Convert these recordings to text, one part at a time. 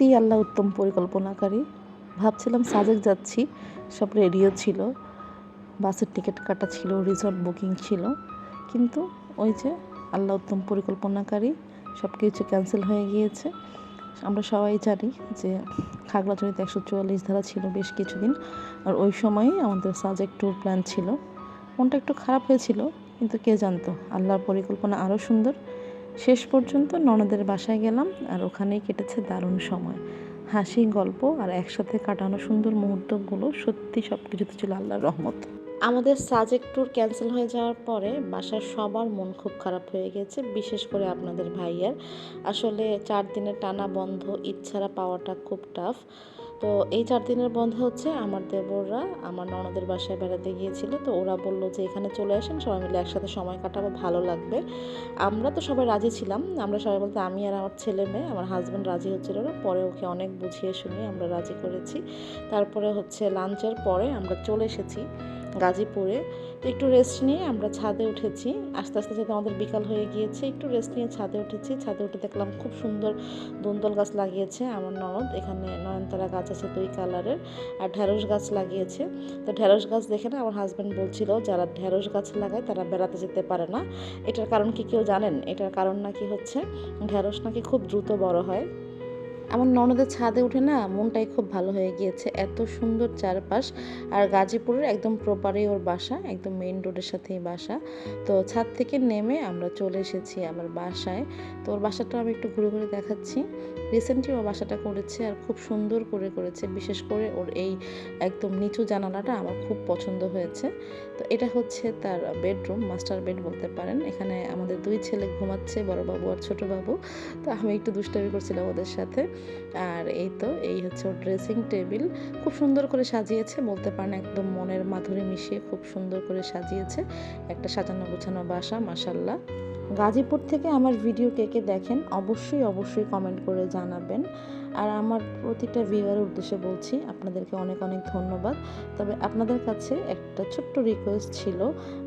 সত্যিই আল্লাহ উত্তম পরিকল্পনাকারী। ভাবছিলাম সাজেক যাচ্ছি, সব রেডিও ছিল। বাসের টিকিট কাটা ছিল রিসর্ট বুকিং ছিল। কিন্তু ওই যে আল্লাহ উত্তম পরিকল্পনাকারী, সব কিছু ক্যান্সেল হয়ে গিয়েছে। আমরা সবাই জানি যে খাগড়াছড়িতে একশো চুয়াল্লিশ ধারা ছিল বেশ কিছুদিন। আর ওই সময়ই আমাদের সাজেক ট্যুর প্ল্যান ছিল। মনটা একটু খারাপ হয়েছিল, কিন্তু কে জানতো? আল্লাহর পরিকল্পনা আরও সুন্দর। শেষ পর্যন্ত ননদের বাসায় গেলাম আর ওখানেই কেটেছে দারুণ সময়। হাসি, গল্প আর একসাথে কাটানো সুন্দর মুহূর্তগুলো সত্যি সব কিছুতে ছিল আল্লাহর রহমত। আমাদের সাজেক ট্যুর ক্যান্সেল হয়ে যাওয়ার পরে বাসার সবার মন খুব খারাপ হয়ে গেছে, বিশেষ করে আপনাদের ভাইয়ার। আসলে চার দিনের টানা বন্ধ ছাড়া পাওয়াটা খুব টাফ তো এই চার দিনের বন্ধ হচ্ছে। আমার দেবররা, আমার ননদের বাসায় বেড়াতে গিয়েছিল। তো ওরা বলল যে, এখানে চলে আসেন, সবাই মিলে একসাথে সময় কাটাবো, ভালো লাগবে। আমরা তো সবাই রাজি ছিলাম। আমরা সবাই বলতে, আমি আর আমার ছেলে মেয়ে, আমার হাজব্যান্ড রাজি হচ্ছিল না। পরে ওকে অনেক বুঝিয়ে শুনিয়ে আমরা রাজি করেছি। তারপরে হচ্ছে লাঞ্চের পরে আমরা চলে এসেছি। গাজীপুরে তো একটু রেস্ট নিয়ে আমরা ছাদে উঠেছি। আস্তে আস্তে যেহেতু আমাদের বিকাল হয়ে গিয়েছে, একটু রেস্ট নিয়ে ছাদে উঠেছি। ছাদে উঠে দেখলাম খুব সুন্দর দন্দল গাছ লাগিয়েছে আমার ননদ। এখানে নয়নতারা গাছ আছে দুই কালারের আর ঢ্যাঁড়স গাছ লাগিয়েছে। তো ঢ্যাঁড়স গাছ দেখে না আমার হাজব্যান্ড বলছিল, যারা ঢ্যাঁড়স গাছ লাগায় তারা বেড়াতে যেতে পারে না। এটার কারণ কি কেউ জানেন? এটার কারণ নাকি হচ্ছে ঢ্যাঁড়স নাকি খুব দ্রুত বড় হয়। আমার ননদের ছাদে উঠে না মনটাই খুব ভালো হয়ে গিয়েছে। এত সুন্দর চারপাশ আর গাজীপুরের একদম প্রপারে ওর বাসা, একদম মেইন রোডের সাথেই বাসা। তো ছাদ থেকে নেমে আমরা চলে এসেছি আমার বাসায়। তো ওর বাসাটা আমি একটু ঘুরে ঘুরে দেখাচ্ছি। রিসেন্টলি ও বাসাটা করেছে আর খুব সুন্দর করে করেছে। বিশেষ করে ওর এই একদম নিচু জানালাটা আমার খুব পছন্দ হয়েছে। তো এটা হচ্ছে তার বেডরুম মাস্টার বেড বলতে পারেন। এখানে আমাদের দুই ছেলে ঘুমাচ্ছে, বড় বাবু আর ছোট বাবু। তো আমি একটু দুষ্টামি করছিলাম ওদের সাথে। আর এই তো, এই হচ্ছে ওর ড্রেসিং টেবিল খুব সুন্দর করে সাজিয়েছে, বলতে পারেন একদম মনের মাধুরী মিশিয়ে খুব সুন্দর করে সাজিয়েছে। একটা সাজানো গোছানো বাসা মাসাল্লাহ গাজীপুর থেকে আমার ভিডিও কে কে দেখেন, অবশ্যই অবশ্যই কমেন্ট করে জানাবেন। আর আমার প্রতিটা ভিউয়ারের উদ্দেশ্যে বলছি, আপনাদেরকে অনেক অনেক ধন্যবাদ। তবে আপনাদের কাছে একটা ছোট্ট রিকোয়েস্ট ছিল,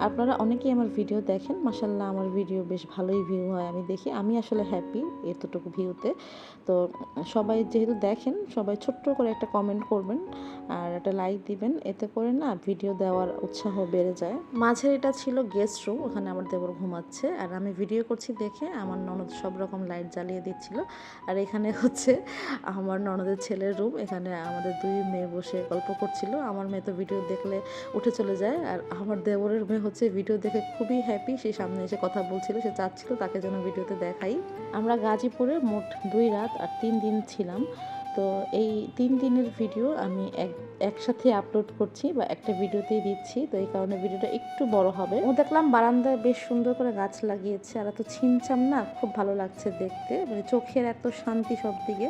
আপনারা অনেকেই আমার ভিডিও দেখেন মাসাল্লাহ আমার ভিডিও বেশ ভালোই ভিউ হয়, আমি দেখি, আমি আসলে হ্যাপি এতটুকু ভিউতে তো। সবাই যেহেতু দেখেন, সবাই ছোট্ট করে একটা কমেন্ট করবেন, আর একটা লাইক দিবেন, এতে করে না ভিডিও দেওয়ার উৎসাহ বেড়ে যায়। মাঝের এটা ছিল গেস্ট রুম ওখানে আমার দেবর ঘুমাচ্ছে, আর আমি ভিডিও করছি দেখে আমার ননদ সব রকম লাইট জ্বালিয়ে দিচ্ছিল। আর এখানে হচ্ছে আমার ননদের ছেলের রুম, এখানে আমাদের দুই মেয়ে বসে গল্প করছিল। আমার মেয়ে তো ভিডিও দেখলে উঠে চলে যায় আর আমার দেবরের মেয়ে হচ্ছে ভিডিও দেখে খুবই হ্যাপি সে সামনে এসে কথা বলছিল, সে চাচ্ছিল তাকে যেন ভিডিওতে দেখাই। আমরা গাজীপুরে মোট দুই রাত আর তিন দিন ছিলাম। তো এই তিন দিনের ভিডিও আমি এক একসাথে আপলোড করছি বা একটা ভিডিওতেই দিচ্ছি, তো এই কারণে ভিডিওটা একটু বড় হবে। ও দেখলাম বারান্দায় বেশ সুন্দর করে গাছ লাগিয়েছে, আর এত ছিমছাম না, খুব ভালো লাগছে দেখতে। মানে চোখের এত শান্তি সব দিকে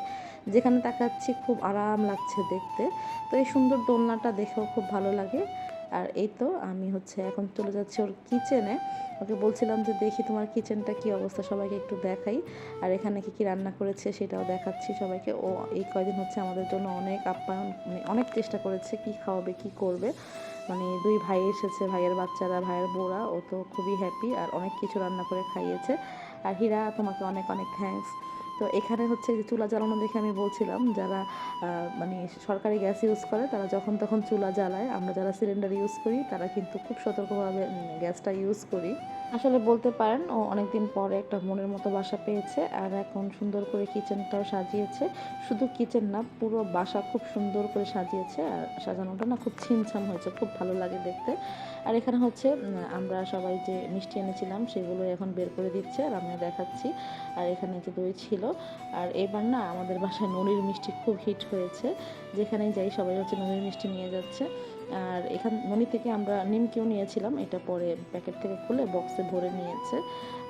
যেখানে তাকাচ্ছি খুব আরাম লাগছে দেখতে। তো এই সুন্দর দোলনাটা দেখেও খুব ভালো লাগে। আর এই তো আমি হচ্ছে এখন চলে যাচ্ছি ওর কিচেনে ওকে বলছিলাম যে দেখি তোমার কিচেনটা কি অবস্থা, সবাইকে একটু দেখাই। আর এখানে কি কি রান্না করেছে সেটাও দেখাচ্ছি সবাইকে। ও এই কয়দিন হচ্ছে আমাদের জন্য অনেক আপ্যায়ন মানে অনেক চেষ্টা করেছে কি খাওয়াবে, কি করবে। মানে দুই ভাই এসেছে, ভাইয়ের বাচ্চারা, ভাইয়ের বউরা, ও তো খুবই হ্যাপি আর অনেক কিছু রান্না করে খাইয়েছে। আর হীরা, তোমাকে অনেক অনেক থ্যাঙ্কস তো এখানে হচ্ছে যে চুলা জ্বালানো দেখে আমি বলছিলাম, যারা মানে সরকারি গ্যাস ইউজ করে, তারা যখন তখন চুলা জ্বালায়। আমরা যারা সিলিন্ডার ইউজ করি, তারা কিন্তু খুব সতর্কভাবে গ্যাসটা ইউজ করি। আসলে বলতে পারেন, ও অনেকদিন পরে একটা মনের মতো বাসা পেয়েছে, আর এখন সুন্দর করে কিচেনটাও সাজিয়েছে। শুধু কিচেন না, পুরো বাসা খুব সুন্দর করে সাজিয়েছে, আর সাজানোটা না খুব ছিমছাম হয়েছে, খুব ভালো লাগে দেখতে। আর এখানে হচ্ছে আমরা সবাই যে মিষ্টি এনেছিলাম সেগুলো এখন বের করে দিচ্ছে, আর আমি দেখাচ্ছি। আর এখানে যে দই ছিল আর এবার না আমাদের বাসায় ননির মিষ্টি খুব হিট হয়েছে। যেখানেই যাই সবাই হচ্ছে ননির মিষ্টি নিয়ে যাচ্ছে। আর এখান ননি থেকে আমরা নিমকিও নিয়েছিলাম। এটা পরে প্যাকেট থেকে খুলে বক্সে ভরে নিয়েছে।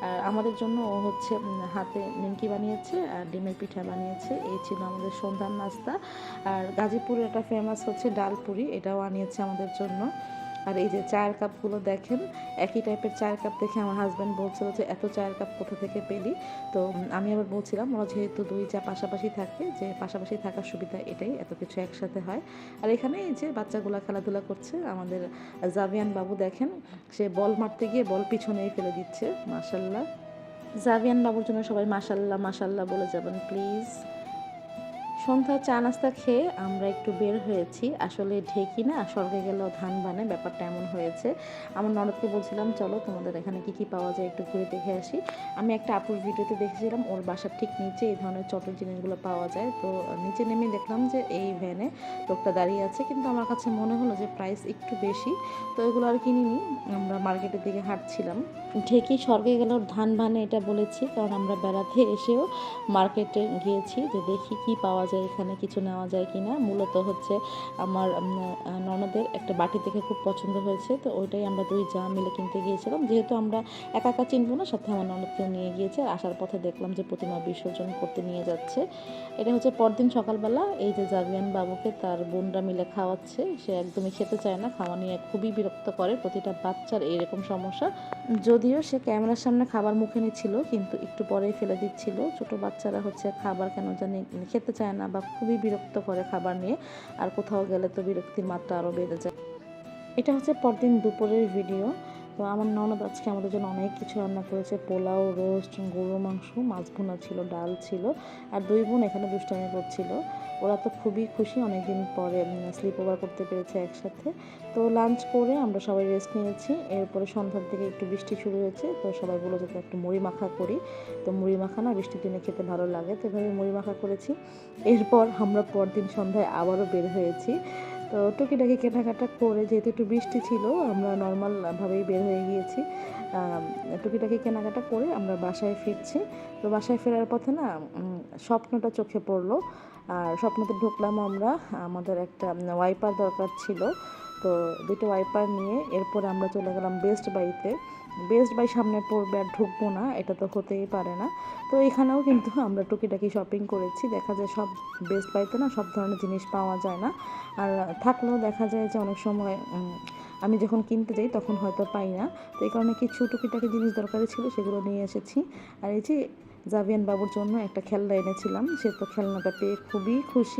আর আমাদের জন্য ও হচ্ছে হাতে নিমকি বানিয়েছে আর ডিমের পিঠা বানিয়েছে। এই ছিল আমাদের সন্ধ্যার নাস্তা। আর গাজীপুরের একটা ফেমাস হচ্ছে ডালপুরি এটাও আনিয়েছে আমাদের জন্য। আর এই যে চায়ের কাপগুলো দেখেন, একই টাইপের চায়ের কাপ দেখে আমার হাজব্যান্ড বলছিল যে, এত চায়ের কাপ কোথা থেকে পেলি? তো আমি আবার বলছিলাম, ওরা যেহেতু দুই চা পাশাপাশি থাকে, যে পাশাপাশি থাকার সুবিধা এটাই, এত কিছু একসাথে হয়। আর এখানে এই যে বাচ্চাগুলো খেলাধুলা করছে, আমাদের জাভিয়ান বাবু দেখেন, সে বল মারতে গিয়ে বল পিছনেই ফেলে দিচ্ছে মাশাল্লাহ জাভিয়ান বাবুর জন্য সবাই মাশাল্লাহ মাশাল্লাহ বলে যাবেন, প্লিজ। সন্ধ্যা চা নাস্তা খেয়ে আমরা একটু বের হয়েছি। আসলে ঢেকি না, স্বর্গে গেলেও ধান বানে, ব্যাপারটা এমন হয়েছে। আমার ননদকে বলছিলাম, চলো তোমাদের এখানে কি কি পাওয়া যায় একটু ঘুরে দেখে আসি। আমি একটা আপুর ভিডিওতে দেখেছিলাম, ওর বাসার ঠিক নিচে এই ধরনের চটের জিনিসগুলো পাওয়া যায়। তো নিচে নেমে দেখলাম যে এই ভ্যানে লোকটা দাঁড়িয়ে আছে। কিন্তু আমার কাছে মনে হলো যে প্রাইস একটু বেশি। তো এগুলো আর কিনিনি। আমরা মার্কেটের দিকে হাঁটছিলাম। ঢেকি স্বর্গে গেলেও ধান বানে এটা বলেছি। কারণ আমরা বেড়াতে এসেও মার্কেটে গিয়েছি যে দেখি কি পাওয়া যায় এখানে কিছু নেওয়া যায় কি না মূলত হচ্ছে আমার ননদের একটা বাটি থেকে খুব পছন্দ হয়েছে। তো ওইটাই আমরা দুই যা মিলে কিনতে গিয়েছিলাম। যেহেতু আমরা একা একা চিনবো না, সাথে আমার ননদকেও নিয়ে গিয়েছে। আর আসার পথে দেখলাম যে প্রতিমা বিসর্জন করতে নিয়ে যাচ্ছে। এটা হচ্ছে পরদিন সকালবেলা। এই যে জাবিয়ান বাবুকে তার বোনরা মিলে খাওয়াচ্ছে, সে একদমই খেতে চায় না। খাওয়া নিয়ে খুবই বিরক্ত করে প্রতিটা বাচ্চার এইরকম সমস্যা। যদিও সে ক্যামেরার সামনে খাবার মুখে নিচ্ছিল, কিন্তু একটু পরেই ফেলে দিচ্ছিল। ছোট বাচ্চারা হচ্ছে খাবার কেন জানি খেতে চায় না। বা খুবই বিরক্ত করে খাবার নিয়ে, আর কোথাও গেলে তো বিরক্তির মাত্রা আরও বেড়ে যায়। এটা হচ্ছে পরদিন দুপুরের ভিডিও তো আমার ননদ আজকে আমাদের জন্য অনেক কিছু রান্না করেছে। পোলাও, রোস্ট গরু মাংস, মাছ ভুনা ছিল, ডাল ছিল আর দুই বোন এখানে দুষ্টামি করছিল। ওরা তো খুবই খুশি অনেকদিন পরে স্লিপ ওভার করতে পেরেছে একসাথে। তো লাঞ্চ করে আমরা সবাই রেস্ট নিয়েছি। এরপরে সন্ধ্যার দিকে একটু বৃষ্টি শুরু হয়েছে, তো সবাই বলে যে একটু মুড়ি মাখা করি। তো মুড়ি মাখা না, বৃষ্টির দিনে খেতে ভালো লাগে, তো এভাবে মুড়ি মাখা করেছি। এরপর আমরা পরদিন সন্ধ্যায় আবারও বের হয়েছি। তো টুকিটাকি কেনাকাটা করে যেহেতু একটু বৃষ্টি ছিল, আমরা নর্মালভাবেই বের হয়ে গিয়েছি। টুকিটাকি কেনাকাটা করে আমরা বাসায় ফিরছি। তো বাসায় ফেরার পথে না স্বপ্নটা চোখে পড়ল। আর স্বপ্নতে ঢুকলাম আমরা, আমাদের একটা ওয়াইপার দরকার ছিল। তো দুটো ওয়াইপার নিয়ে এরপর আমরা চলে গেলাম বেস্ট বাইতে বেস্ট বাই সামনে পড়বে আর ঢুকবো না, এটা তো হতেই পারে না। তো এখানেও কিন্তু আমরা টুকিটাকি শপিং করেছি, দেখা যায় সব বেস্ট বাইতে না সব ধরনের জিনিস পাওয়া যায় না। আর থাকলেও দেখা যায় যে অনেক সময় আমি যখন কিনতে যাই তখন হয়তো পাই না। তো এই কারণে কিছু টুকিটাকি জিনিস দরকারি ছিল সেগুলো নিয়ে এসেছি। আর এই যে জাভিয়ান বাবুর জন্য একটা খেলনা এনেছিলাম, সে তো খেলনাটা পেয়ে খুবই খুশি।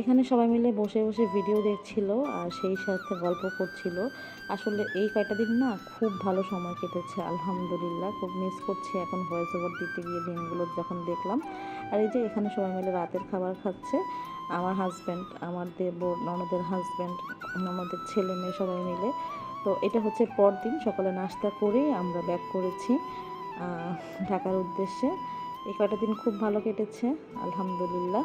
এখানে সবাই মিলে বসে বসে ভিডিও দেখছিল আর সেই সাথে গল্প করছিল। আসলে এই কয়টা দিন না খুব ভালো সময় কেটেছে, আলহামদুলিল্লাহ। খুব মিস করছি এখন ভয়েস ওভার দিতে গিয়ে দিনগুলো যখন দেখলাম। আর এই যে এখানে সবাই মিলে রাতের খাবার খাচ্ছে। আমার হাজব্যান্ড আমার দেবর, ননদের হাজব্যান্ড আমাদের ছেলে মেয়ে সবাই মিলে। তো এটা হচ্ছে পরদিন, সকালে নাস্তা করেই আমরা ব্যাক করেছি ঢাকার উদ্দেশ্যে। এই কয়টা দিন খুব ভালো কেটেছে, আলহামদুলিল্লাহ।